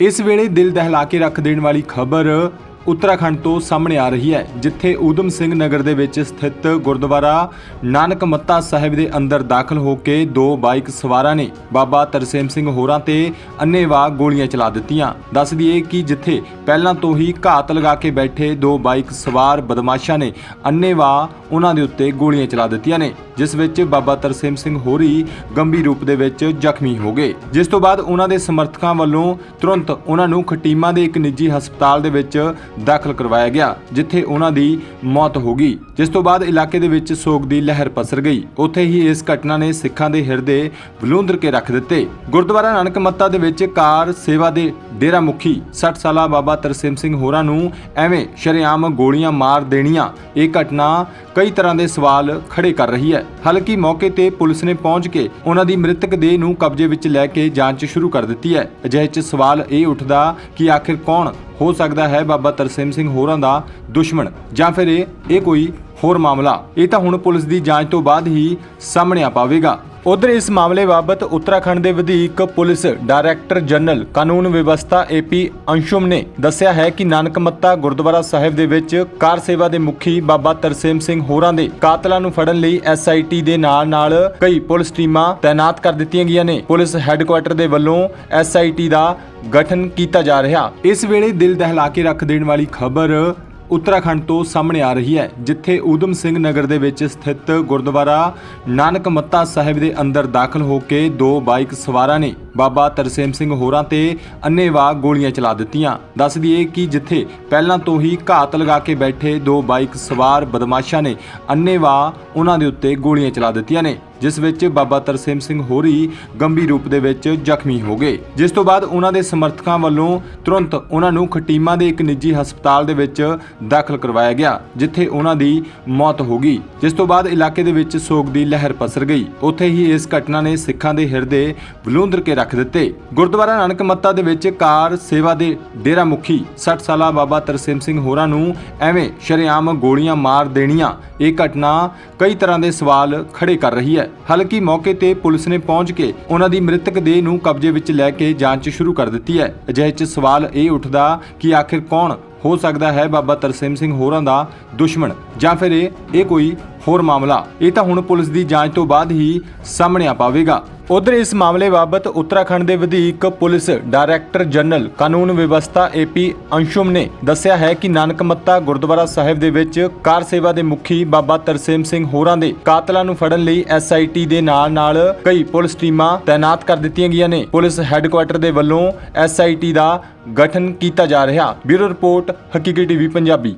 ਇਸ ਵੇਲੇ ਦਿਲ ਦਹਿਲਾ ਕੇ ਰੱਖ ਦੇਣ ਵਾਲੀ ਖਬਰ ਉੱਤਰਾਖੰਡ ਤੋਂ ਸਾਹਮਣੇ ਆ ਰਹੀ ਹੈ, ਜਿੱਥੇ ਊਧਮ ਸਿੰਘ ਨਗਰ ਦੇ ਵਿੱਚ ਸਥਿਤ ਗੁਰਦੁਆਰਾ ਨਾਨਕ ਮੱਤਾ ਸਾਹਿਬ ਦੇ ਅੰਦਰ ਦਾਖਲ ਹੋ ਕੇ ਦੋ ਬਾਈਕ ਸਵਾਰਾਂ ਨੇ ਬਾਬਾ ਤਰਸੇਮ ਸਿੰਘ ਹੋਰਾਂ ਤੇ ਅੰਨੇਵਾਹ ਗੋਲੀਆਂ ਚਲਾ ਦਿੱਤੀਆਂ। ਦੱਸ ਦਈਏ ਕਿ ਜਿੱਥੇ ਪਹਿਲਾਂ ਤੋਂ ਹੀ ਘਾਤ ਲਗਾ ਕੇ ਬੈਠੇ ਦੋ ਬਾਈਕ ਸਵਾਰ ਬਦਮਾਸ਼ਾਂ ਨੇ ਅੰਨੇਵਾਹ ਉਹਨਾਂ ਦੇ ਉੱਤੇ ਗੋਲੀਆਂ ਚਲਾ ਦਿੱਤੀਆਂ ਨੇ, ਜਿਸ ਵਿੱਚ ਬਾਬਾ ਤਰਸੇਮ ਸਿੰਘ ਹੋਰੀ ਗੰਭੀਰ ਰੂਪ ਦੇ ਵਿੱਚ ਜ਼ਖਮੀ ਹੋ ਗਏ। ਜਿਸ ਤੋਂ ਬਾਅਦ ਉਹਨਾਂ ਦੇ ਸਮਰਥਕਾਂ ਵੱਲੋਂ ਤੁਰੰਤ ਉਹਨਾਂ ਨੂੰ ਖਟੀਮਾ ਦੇ ਇੱਕ ਨਿੱਜੀ ਹਸਪਤਾਲ ਦੇ ਵਿੱਚ ਦਾਖਲ ਕਰਵਾਇਆ ਗਿਆ, ਜਿੱਥੇ ਉਹਨਾਂ ਦੀ ਮੌਤ ਹੋ ਗਈ, ਜਿਸ ਤੋਂ ਬਾਅਦ ਇਲਾਕੇ ਦੇ ਵਿੱਚ ਸੋਗ ਦੀ ਲਹਿਰ ਪਸਰ ਗਈ। ਉੱਥੇ ਹੀ ਇਸ ਘਟਨਾ ਨੇ ਸਿੱਖਾਂ ਦੇ ਹਿਰਦੇ ਬਲੂੰਦਰ ਕੇ ਰੱਖ ਦਿੱਤੇ। ਗੁਰਦੁਆਰਾ ਨਾਨਕ ਮੱਤਾ ਦੇ ਵਿੱਚ ਕਾਰ ਸੇਵਾ ਦੇ ਡੇਰਾ ਮੁਖੀ 60 ਸਾਲਾ ਬਾਬਾ ਤਰਸੇਮ ਸਿੰਘ ਹੋਰਾਂ ਨੂੰ ਐਵੇਂ ਸ਼ਰੇਆਮ ਗੋਲੀਆਂ ਮਾਰ ਦੇਣੀਆਂ। ਇਹ ਘਟਨਾ ਕਈ ਤਰ੍ਹਾਂ ਦੇ ਸਵਾਲ ਖੜੇ ਕਰ ਰਹੀ ਹੈ। ਹਾਲਾਂਕਿ ਮੌਕੇ ਤੇ ਪੁਲਿਸ ਨੇ ਪਹੁੰਚ ਕੇ ਉਹਨਾਂ ਦੀ ਮ੍ਰਿਤਕ ਦੇਹ ਨੂੰ ਕਬਜ਼ੇ ਵਿੱਚ ਲੈ ਕੇ ਜਾਂਚ ਸ਼ੁਰੂ ਕਰ ਦਿੱਤੀ ਹੈ। ਅਜਿਹੇ 'ਚ ਸਵਾਲ ਇਹ ਉੱਠਦਾ ਕਿ ਆਖਿਰ ਕੌਣ ਹੋ ਸਕਦਾ ਹੈ ਬਾਬਾ ਤਰਸੇਮ ਸਿੰਘ ਹੋਰਾਂ ਦਾ ਦੁਸ਼ਮਣ ਜਾਂ ਫਿਰ ਇਹ ਇਹ ਕੋਈ ਹੋਰ ਮਾਮਲਾ? ਇਹ ਤਾਂ ਹੁਣ ਪੁਲਿਸ ਦੀ ਜਾਂਚ ਤੋਂ ਬਾਅਦ ਹੀ ਸਾਹਮਣੇ ਆ ਪਾਵੇਗਾ। ਉਧਰ ਇਸ ਮਾਮਲੇ ਬਾਬਤ ਉੱਤਰਾਖੰਡ ਦੇ ਵਧੇਕ ਪੁਲਿਸ ਡਾਇਰੈਕਟਰ ਜਨਰਲ ਕਾਨੂੰਨ ਵਿਵਸਥਾ ਏਪੀ ਅੰਸ਼ੁਮ ਨੇ ਦੱਸਿਆ ਹੈ ਕਿ ਨਾਨਕ ਮੱਤਾ ਗੁਰਦੁਆਰਾ ਸਾਹਿਬ ਦੇ ਵਿੱਚ ਕਾਰ ਸੇਵਾ ਦੇ ਮੁਖੀ ਬਾਬਾ ਤਰਸੇਮ ਸਿੰਘ ਹੋਰਾਂ ਦੇ ਕਾਤਲਾਂ ਨੂੰ ਫੜਨ ਲਈ ਐਸਆਈਟੀ ਦੇ ਨਾਲ ਨਾਲ ਕਈ ਪੁਲਿਸ ਟੀਮਾਂ ਤਾਇਨਾਤ ਕਰ ਦਿੱਤੀਆਂ ਗਈਆਂ ਨੇ। ਪੁਲਿਸ ਹੈੱਡਕੁਆਰਟਰ ਦੇ ਵੱਲੋਂ ਐਸਆਈਟੀ ਦਾ ਗਠਨ ਕੀਤਾ ਜਾ ਰਿਹਾ। ਇਸ ਵੇਲੇ ਦਿਲ ਦਹਿਲਾ ਕੇ ਰੱਖ ਦੇਣ ਵਾਲੀ ਖਬਰ ਉੱਤਰਾਖੰਡ ਤੋਂ ਸਾਹਮਣੇ ਆ ਰਹੀ ਹੈ, ਜਿੱਥੇ ਊਧਮ ਸਿੰਘ ਨਗਰ ਦੇ ਵਿੱਚ ਸਥਿਤ ਗੁਰਦੁਆਰਾ ਨਾਨਕ ਮੱਤਾ ਸਾਹਿਬ ਦੇ ਅੰਦਰ ਦਾਖਲ ਹੋ ਕੇ ਦੋ ਬਾਈਕ ਸਵਾਰਾਂ ਨੇ ਬਾਬਾ ਤਰਸੇਮ ਸਿੰਘ ਹੋਰਾਂ ਤੇ ਅੰਨੇਵਾਹ ਗੋਲੀਆਂ ਚਲਾ ਦਿੱਤੀਆਂ। ਦੱਸ ਦਈਏ ਕਿ ਜਿੱਥੇ ਪਹਿਲਾਂ ਤੋਂ ਹੀ ਘਾਤ ਲਗਾ ਕੇ ਬੈਠੇ ਦੋ ਬਾਈਕ ਸਵਾਰ ਬਦਮਾਸ਼ਾਂ ਨੇ ਅੰਨੇਵਾਹ ਉਹਨਾਂ ਦੇ ਉੱਤੇ ਗੋਲੀਆਂ ਚਲਾ ਦਿੱਤੀਆਂ ਨੇ। ਜਿਸ ਵਿੱਚ ਬਾਬਾ ਤਰਸੇਮ ਸਿੰਘ ਹੋਰੀ ਗੰਭੀਰ ਰੂਪ ਦੇ ਵਿੱਚ ਜ਼ਖਮੀ ਹੋ ਗਏ। ਜਿਸ ਤੋਂ ਬਾਅਦ ਉਹਨਾਂ ਦੇ ਸਮਰਥਕਾਂ ਵੱਲੋਂ ਤੁਰੰਤ ਉਹਨਾਂ ਨੂੰ ਖਟੀਮਾ ਦੇ ਇੱਕ ਨਿੱਜੀ ਹਸਪਤਾਲ ਦੇ ਵਿੱਚ ਦਾਖਲ ਕਰਵਾਇਆ ਗਿਆ, ਜਿੱਥੇ ਉਹਨਾਂ ਦੀ ਮੌਤ ਹੋ ਗਈ। ਜਿਸ ਤੋਂ ਬਾਅਦ ਇਲਾਕੇ ਦੇ ਵਿੱਚ ਸੋਗ ਦੀ ਲਹਿਰ ਪਸਰ ਗਈ। ਉੱਥੇ ਹੀ ਇਸ ਘਟਨਾ ਨੇ ਸਿੱਖਾਂ ਦੇ ਹਿਰਦੇ ਬਲੂੰਦਰ ਕੇ ਰੱਖ ਦਿੱਤੇ। ਗੁਰਦੁਆਰਾ ਨਾਨਕ ਮੱਤਾ ਦੇ ਵਿੱਚ ਕਾਰ ਸੇਵਾ ਦੇ ਡੇਰਾ ਮੁਖੀ 60 ਸਾਲਾ ਬਾਬਾ ਤਰਸੇਮ ਸਿੰਘ ਹੋਰਾਂ ਨੂੰ ਐਵੇਂ ਸ਼ਰੇਆਮ ਗੋਲੀਆਂ ਮਾਰ ਦੇਣੀਆਂ, ਇਹ ਘਟਨਾ ਕਈ ਤਰ੍ਹਾਂ ਦੇ ਸਵਾਲ ਖੜੇ ਕਰ ਰਹੀ ਹੈ। ਹਾਲਾਂਕਿ ਮੌਕੇ ਤੇ ਪੁਲਿਸ ਨੇ ਪਹੁੰਚ ਕੇ ਉਹਨਾਂ ਦੀ ਮ੍ਰਿਤਕ ਦੇਹ ਨੂੰ ਕਬਜ਼ੇ ਵਿੱਚ ਲੈ ਕੇ ਜਾਂਚ ਸ਼ੁਰੂ ਕਰ ਦਿੱਤੀ ਹੈ। ਅਜਿਹੇ 'ਚ ਸਵਾਲ ਇਹ ਉੱਠਦਾ ਕਿ ਆਖਿਰ ਕੌਣ ਹੋ ਸਕਦਾ ਹੈ ਬਾਬਾ ਤਰਸੇਮ ਸਿੰਘ ਹੋਰਾਂ ਦਾ ਦੁਸ਼ਮਣ? ਜਾਂ ਫਿਰ ਇਹ ਕੋਈ ਹੋਰ ਮਾਮਲਾ? ਇਹ ਤਾਂ ਹੁਣ ਪੁਲਿਸ ਦੀ ਜਾਂਚ ਤੋਂ ਬਾਅਦ ਹੀ ਸਾਹਮਣੇ ਆ ਪਾਵੇਗਾ। ਉਧਰ ਇਸ ਮਾਮਲੇ ਬਾਬਤ ਉੱਤਰਾਖੰਡ ਦੇ ਵਧੇਕ ਪੁਲਿਸ ਡਾਇਰੈਕਟਰ ਜਨਰਲ ਕਾਨੂੰਨ ਵਿਵਸਥਾ ਏਪੀ ਅੰਸ਼ੁਮ ਨੇ ਦੱਸਿਆ ਹੈ ਕਿ ਨਾਨਕ ਮੱਤਾ ਗੁਰਦੁਆਰਾ ਸਾਹਿਬ ਦੇ ਵਿੱਚ ਕਾਰ ਸੇਵਾ ਦੇ ਮੁਖੀ ਬਾਬਾ ਤਰਸੇਮ ਸਿੰਘ ਹੋਰਾਂ ਦੇ ਕਾਤਲਾਂ ਨੂੰ ਫੜਨ ਲਈ ਐਸਆਈਟੀ ਦੇ ਨਾਲ ਨਾਲ ਕਈ ਪੁਲਿਸ ਟੀਮਾਂ ਤਾਇਨਾਤ ਕਰ ਦਿੱਤੀਆਂ ਗਈਆਂ ਨੇ। ਪੁਲਿਸ ਹੈੱਡਕੁਆਰਟਰ ਦੇ ਵੱਲੋਂ ਐਸਆਈਟੀ ਦਾ ਗਠਨ ਕੀਤਾ ਜਾ ਰਿਹਾ। ਬਿਊਰੋ ਰਿਪੋਰਟ ਹਕੀਕੀ ਟੀਵੀ ਪੰਜਾਬੀ।